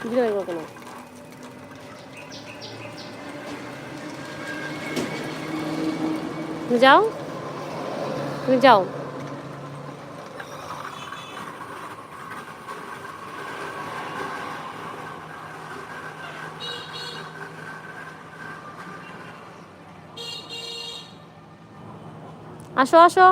দিতে পারব যাও। তুমি যাও। আসো আসো।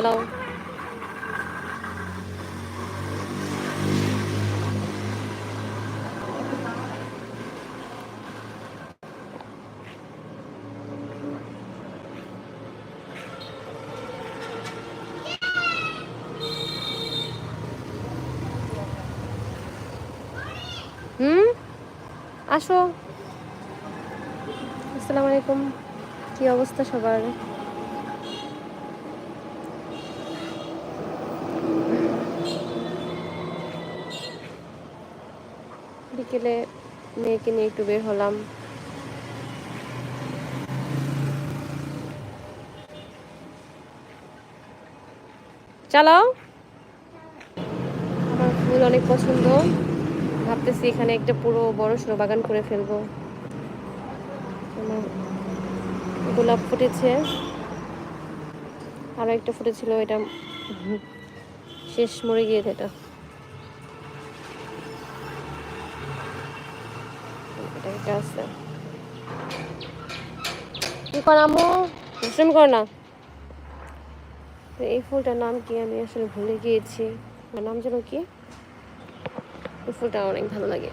চলো হুম? আসো। আসসালামু আলাইকুম। কি অবস্থা সবার? বিকেলে মেয়েকে নিয়ে একটু বের হলাম। চালাও। আমার ফুল অনেক পছন্দ। ভাবতেছি এখানে একটা পুরো বড় সড়ো বাগান করে ফেলব। গোলাপ ফুটেছে। আরও একটা ফুটেছিল, এটা শেষ মরে গিয়েছে এটা। আছে। কি কর আম্মু? দুষ্টুমি কর না। তো এই ফুলটার নাম কি আমি আসলে ভুলে গিয়েছি। নাম যেন কি? এই ফুলটা অনেক ভালো লাগে।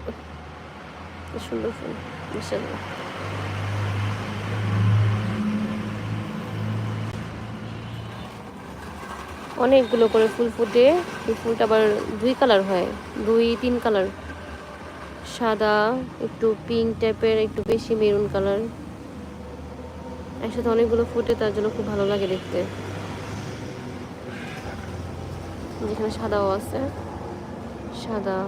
সুন্দর ফুল অনেকগুলো করে ফুল ফুটে, এই ফুলটা আবার দুই কালার হয়, দুই, তিন কালার। সাদা, একটু পিঙ্ক টাইপের একটু বেশি মেরুন কালার একসাথে অনেকগুলো ফুটে, তার জন্য খুব ভালো লাগে দেখতে। যেখানে সাদাও আছে। সাদা।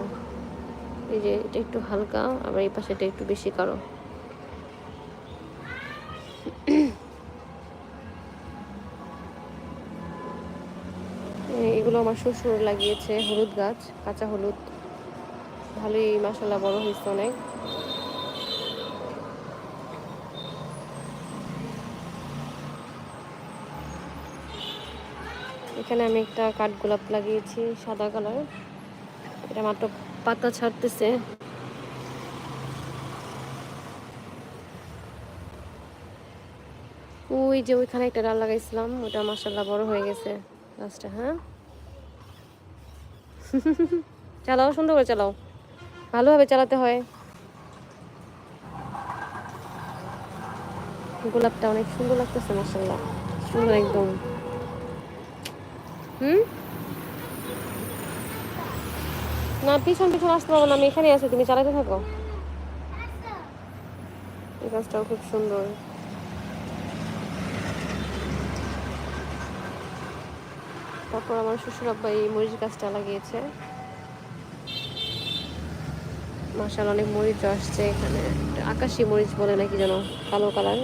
এই যে, এটা একটু হালকা, আবার এই পাশেটা একটু বেশি কারও এগুলো আমার শ্বশুর লাগিয়েছে হলুদ গাছ, কাঁচা হলুদ। ভালোই মশলা বড় হয়েছে অনেক। এখানে আমি একটা কাঠগোলাপ লাগিয়েছি, সাদা কালার। এটা মাত্র পাতা ছাড়তেছে। ওই যে ওইখানে একটা ডাল লাগাইছিলাম, ওটা মাসাল্লাহ বড় হয়ে গেছে গাছটা হ্যাঁ? চালাও, সুন্দর করে চালাও। ভালোভাবে চালাতে হয়। গোলাপটা অনেক সুন্দর লাগতেছে মাসাল্লাহ সুন্দর একদম। হুম? না, পিছন পিছন আসতে পারব না, আমি এখানে আছি, তুমি চালাতে থাকো। এই গাছটাও খুব সুন্দর। তারপর আমার শ্বশুর আব্বা এই মরিচ গাছটা লাগিয়েছে। মাসাল অনেক মরিচ আসছে এখানে। আকাশি মরিচ বলে নাকি যেন, কালো কালার।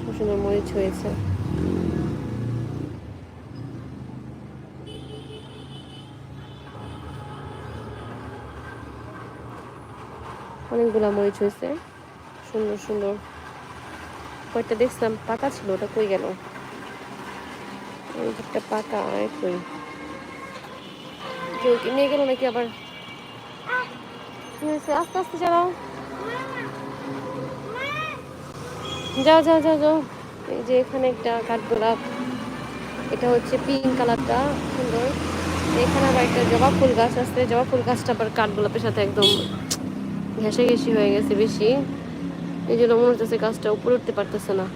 খুব সুন্দর মরিচ হয়েছে। অনেকগুলা মরিচ হয়েছে। সুন্দর সুন্দর। কয়েকটা দেখছিলাম, পাকা ছিল, ওটা কই গেল? পাকা কই? কেউ নিয়ে গেল নাকি আবার? কি হয়েছে? আস্তে আস্তে চালাও। যাও যাও যাও যাও। এই যে এখানে একটা কাঠগোলাপ, এটা হচ্ছে পিঙ্ক কালারটা সুন্দর। এখানে আবার একটা জবা ফুল গাছ আছে। জবা ফুল গাছটা আবার কাঠগোলাপের সাথে একদম ঘেঁষে ঘেঁষি হয়ে গেছে বেশি। এই জন্য মনে হচ্ছে গাছটা উপরে উঠতে পারতেছে না।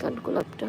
কাঠগোলাপটা।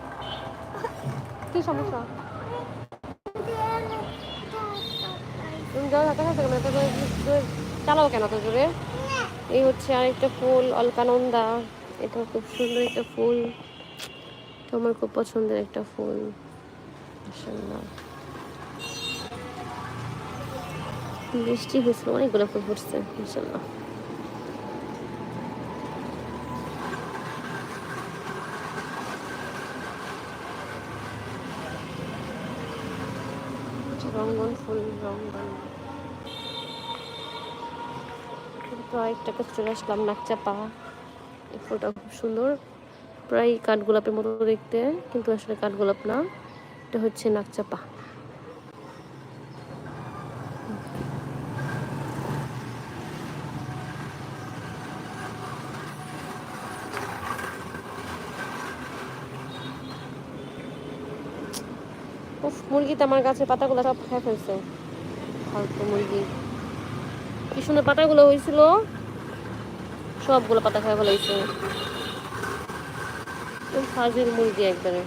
কি সমস্যা? চালাও কেন তো জোরে এই হচ্ছে আরেকটা ফুল, অলকানন্দা। এটা খুব সুন্দর একটা ফুল। আমার খুব পছন্দের একটা ফুল। বৃষ্টি হয়েছিল, অনেকগুলো ফুল ফুটছে, মাশাআল্লাহ। প্রায় একটা কাছে চলে আসলাম, নাকচাপা। এই ফুলটা খুব সুন্দর। প্রায় কাঠগোলাপের মতো দেখতে, কিন্তু আসলে কাঠগোলাপ না। এটা হচ্ছে নাকচাপা। উফ, মুরগি আমার গাছের পাতাগুলো সব খেয়ে ফেলছে। মুরগি। কি সুন্দর পাতাগুলো হয়েছিল? সবগুলো পাতা খাওয়া ভালো হয়েছে। ফাজিল মুরগি একবারে।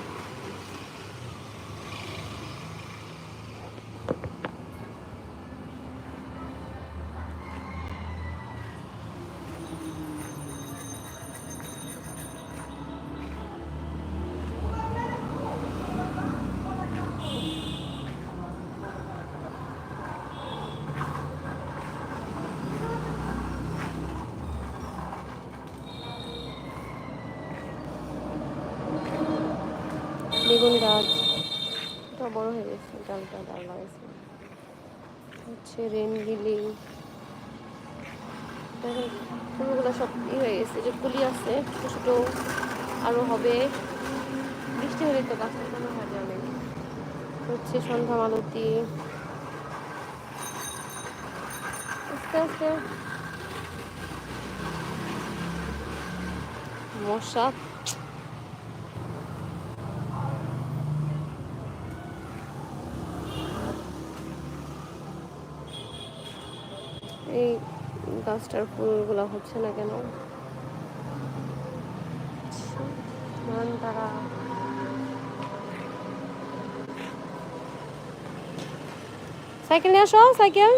বেগুন গাছ। এটা বড় হয়ে গেছে, ডালটা ডাল লাগাইছে। হচ্ছে রেন ফুলগুলো সব ই হয়ে গেছে যে কুলি আছে, ছোটো ছোটো। আরও হবে। বৃষ্টি হলে তো গাছটা কোনো হয় হচ্ছে সন্ধ্যা মালতী। আস্তে আস্তে। মশা এই গাছটার ফুলগুলো হচ্ছে না কেন? তারা সাইকেল নিয়ে আসো, সাইকেল।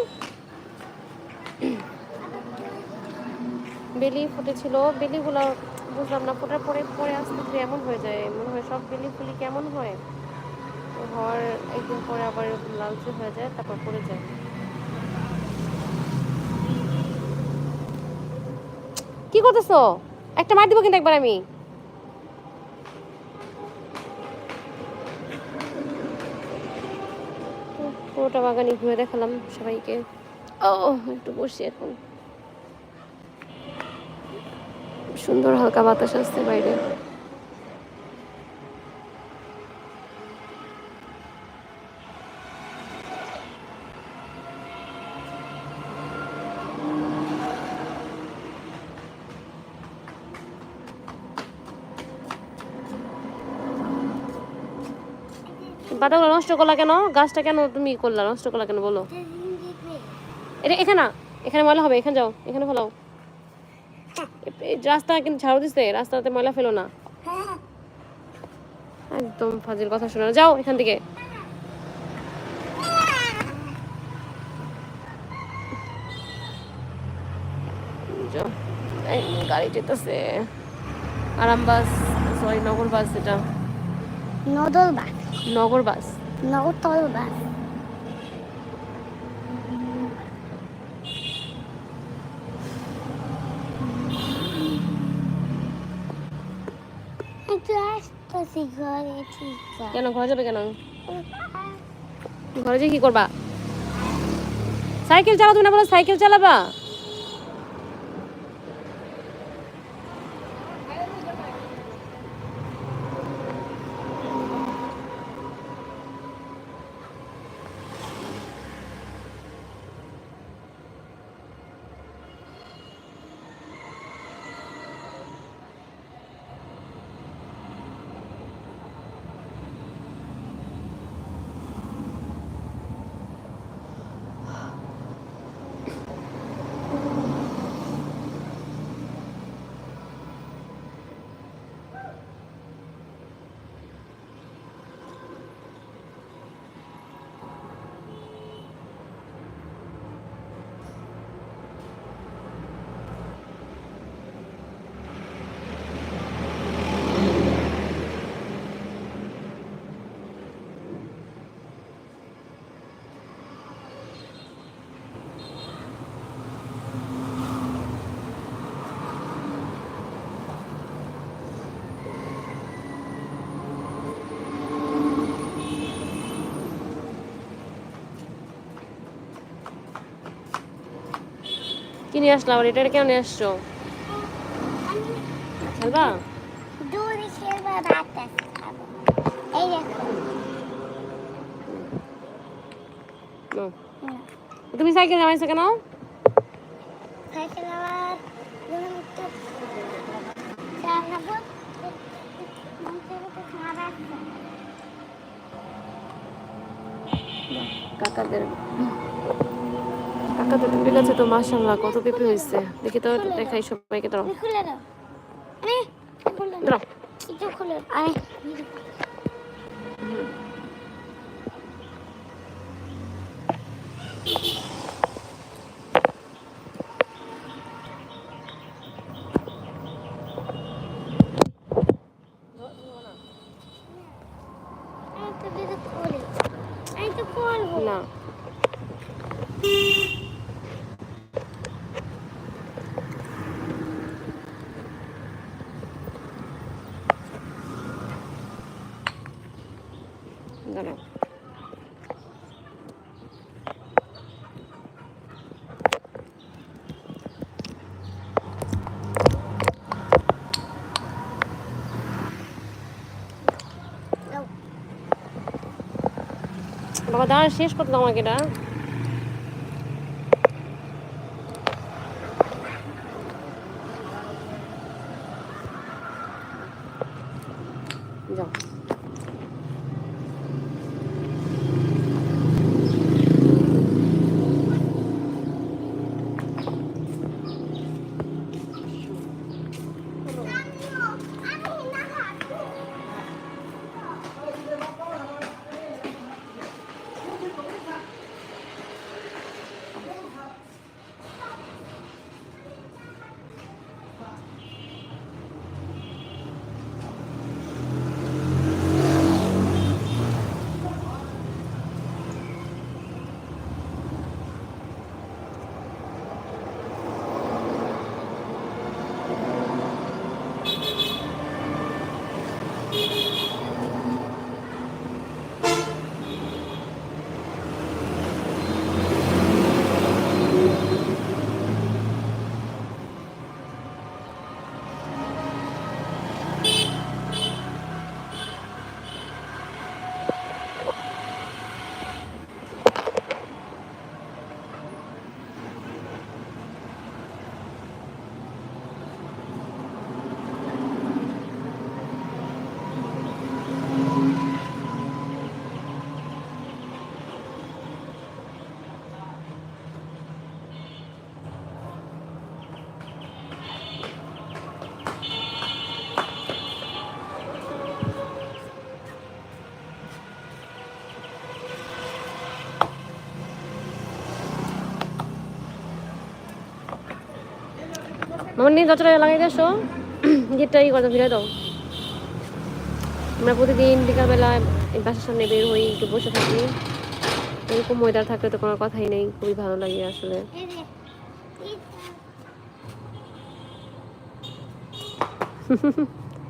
বেলি ফুটেছিল, বেলিগুলো বুঝলাম না, ফোটার পরে পরে আস্তে আস্তে এমন হয়ে যায়, মনে হয় সব বেলি ফুলি কেমন হয়? হওয়ার একদিন পরে আবার লালচে হয়ে যায়, তারপর পড়ে যায়। করতেছো? একটা মার দিব কিন্তু একবার আমি। পুরোটা বাগানই ঘুরে দেখালাম সবাইকে। ও, একটু বসি এখন। সুন্দর হালকা বাতাস আসছে বাইরে। পাতাগুলো নষ্ট করলা কেন? গাছটা কেন তুমি করলা? নষ্ট করলা কেন বলো? এটা এখানে এখানে ময়লা হবে, এখানে যাও, এখানে ফেলাও। রাস্তা কিন্তু ঝাড়ু দিছে, রাস্তাতে ময়লা ফেলো না। একদম ফাজিল কথা শোনা যাও এখান থেকে। গাড়ি যেতেছে। আরাম বাস সরি নগর বাস এটা নদল বাস নগর বাস। নগরতল বাস। কেন ঘরে যাবে কেন? ঘরে যেয়ে কি করবা? সাইকেল চালাও তুমি না বলো সাইকেল চালাবা? কি নিয়ে আসলাম? আর এটা কেন নিয়ে আসছো? খেলবা? তুমি সাইকেল নামাইছো কেন? সাইকেল তো পেঁপে গাছে তো মাশাল্লাহ কত পেঁপে হয়েছে দেখি তো দেখাই সবাইকে দাঁড়াও। একটু খুলে আরে আমি তো দিদি খুলে আমি তো খুলবো না দাঁড়াও দাও বাবা দাঁড়া শেষ করতে দাও আমাকে এটা মামা নিয়ে দরজাটা লাগাই দেছো গেটটাই কথা ফিরে দাও আমরা প্রতিদিন বিকালবেলা এই বাসার সামনে বের হই, একটু বসে থাকি। এরকম ওয়েদার থাকলে তো কোনো কথাই নেই, খুবই ভালো লাগে আসলে।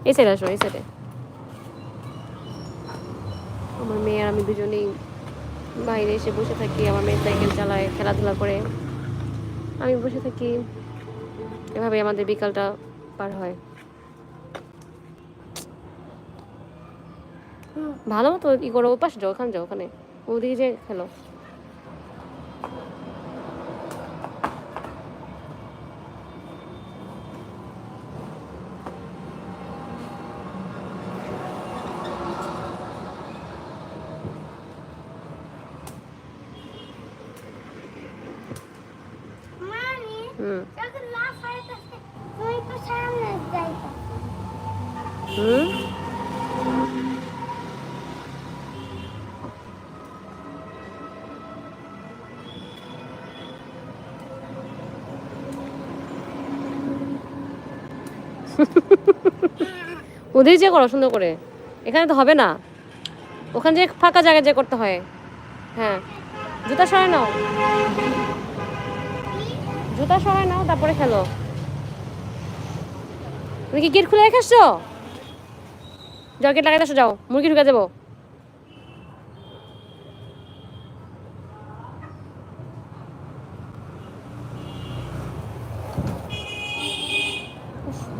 এই সাইডে আসো, এই সাইডে আমার মেয়ে আর আমি দুজনেই বাইরে এসে বসে থাকি, আমার মেয়ে সাইকেল চালায়, খেলাধুলা করে। আমি বসে থাকি। এভাবে আমাদের বিকালটা পার হয়। ভালো মতো ই করো, ওপাশ যাও, ওখানে যাও, ওখানে। ওদিকে যে খেলো মামি, হুম যখন লাফাইতেছে, তুমি একটু সামনে যাইতে। হুম ওদের যে করো, সুন্দর করে। এখানে তো হবে না। ওখানে যে ফাঁকা জায়গায় যে করতে হয়। হ্যাঁ। জুতা সরাই নাও। জুতা সরাই নাও, তারপরে খেলো। তুমি কি গেট খুলে রেখে আসছো? যাও গেট লাগাই যাও। মুরগি ঢুকে যাব।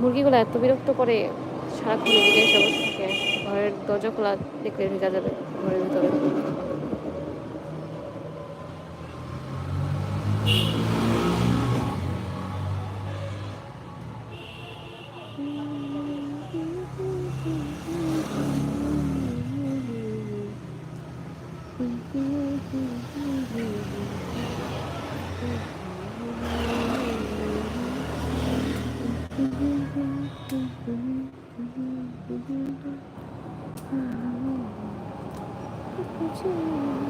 মুরগিগুলো এত বিরক্ত করে সারাক্ষণ এদিকে ঘরের দরজা খোলা দেখলে ঢুকে যাবে ঘরের ভিতরে। কি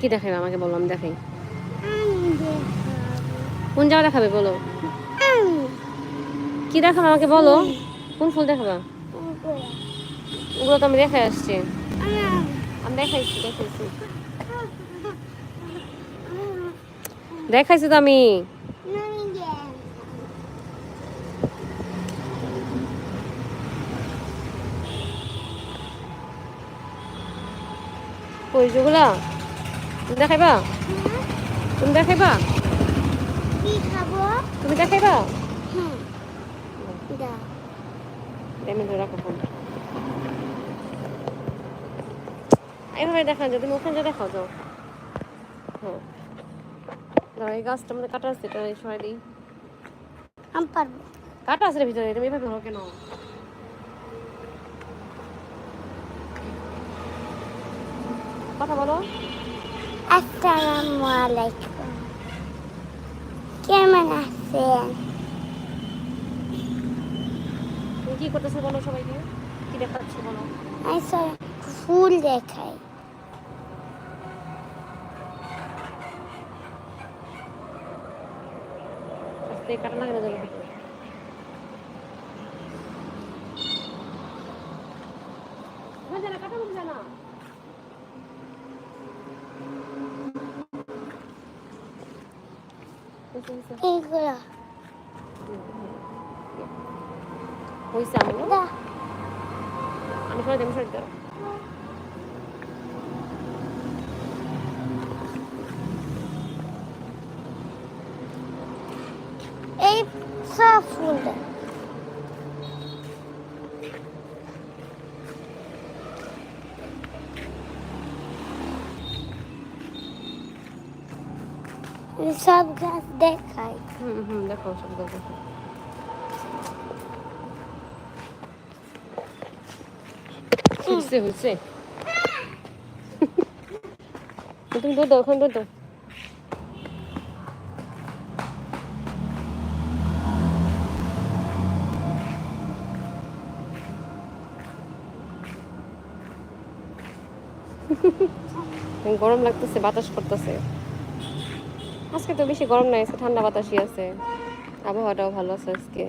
কি দেখাবে? আমাকে বলো, আমি দেখাই। কোন জায়গা দেখাবে বলো? কি দেখাবে আমাকে বলো? কোন ফুল দেখাবে? ওগুলো তো আমি দেখে আসছি। আমি দেখাইছি দেখাইছি। দেখাইছি তো আমি। যেগুলা তুমি দেখাইবা তুমি দেখাইবা কি খাব? তুমি দেখাইবা হুম। দাও এমনি ধরে রাখো ফোন দেখা যায় তুমি ওখানে দেখাও যাও। হ্যাঁ। এই গাছটা আমাদের কাটা আছে এটা সরাই দিই। আমি পারব। কাটা আছে ভিতরে তুমি এভাবে ধরো কেন? কথা বলো। আসসালামু আলাইকুম। কেমন আছেন? কি করতেছো বলো সবাইকে? কি দেখাচ্ছ বলো? আমি সব ফুল দেখাই। কাটা লাগে না যেন ভিতরে ওখানে যা না, কাটার মধ্যে যা না। হয়েছে, হয়েছে। এইগুলো হয়েছে আমু দা আমি সরাই দিই, আমি সরাই দিই, দাঁড়াও। এই সব ফুল দেখ আমি সব গাছ দেখাই। হুম হুম দেখো সব দেখো হয়েছে হয়েছে তুমি দুধ দাও ওখানে দাও। গরম লাগতেছে, বাতাস করতেছে। আজকে তো বেশি গরম নাই আজকে ঠান্ডা বাতাসই আছে। আবহাওয়াটাও ভালো আছে আজকে।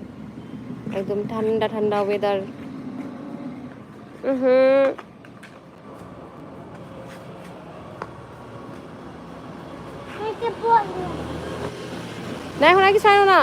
একদম ঠান্ডা ঠান্ডা ওয়েদার হুম না এখন আর কিছু না।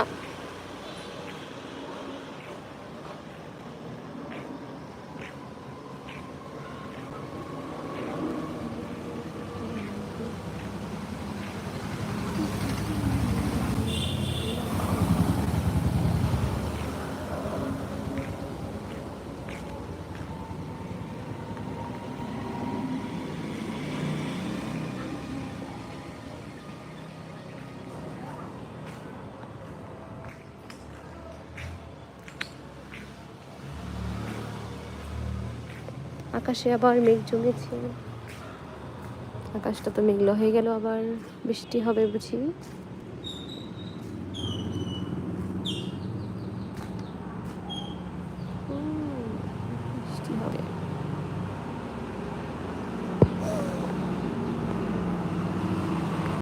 আকাশে আবার মেঘ জমেছে। আকাশটা তো মেঘলা হয়ে গেল আবার বৃষ্টি হবে বুঝি।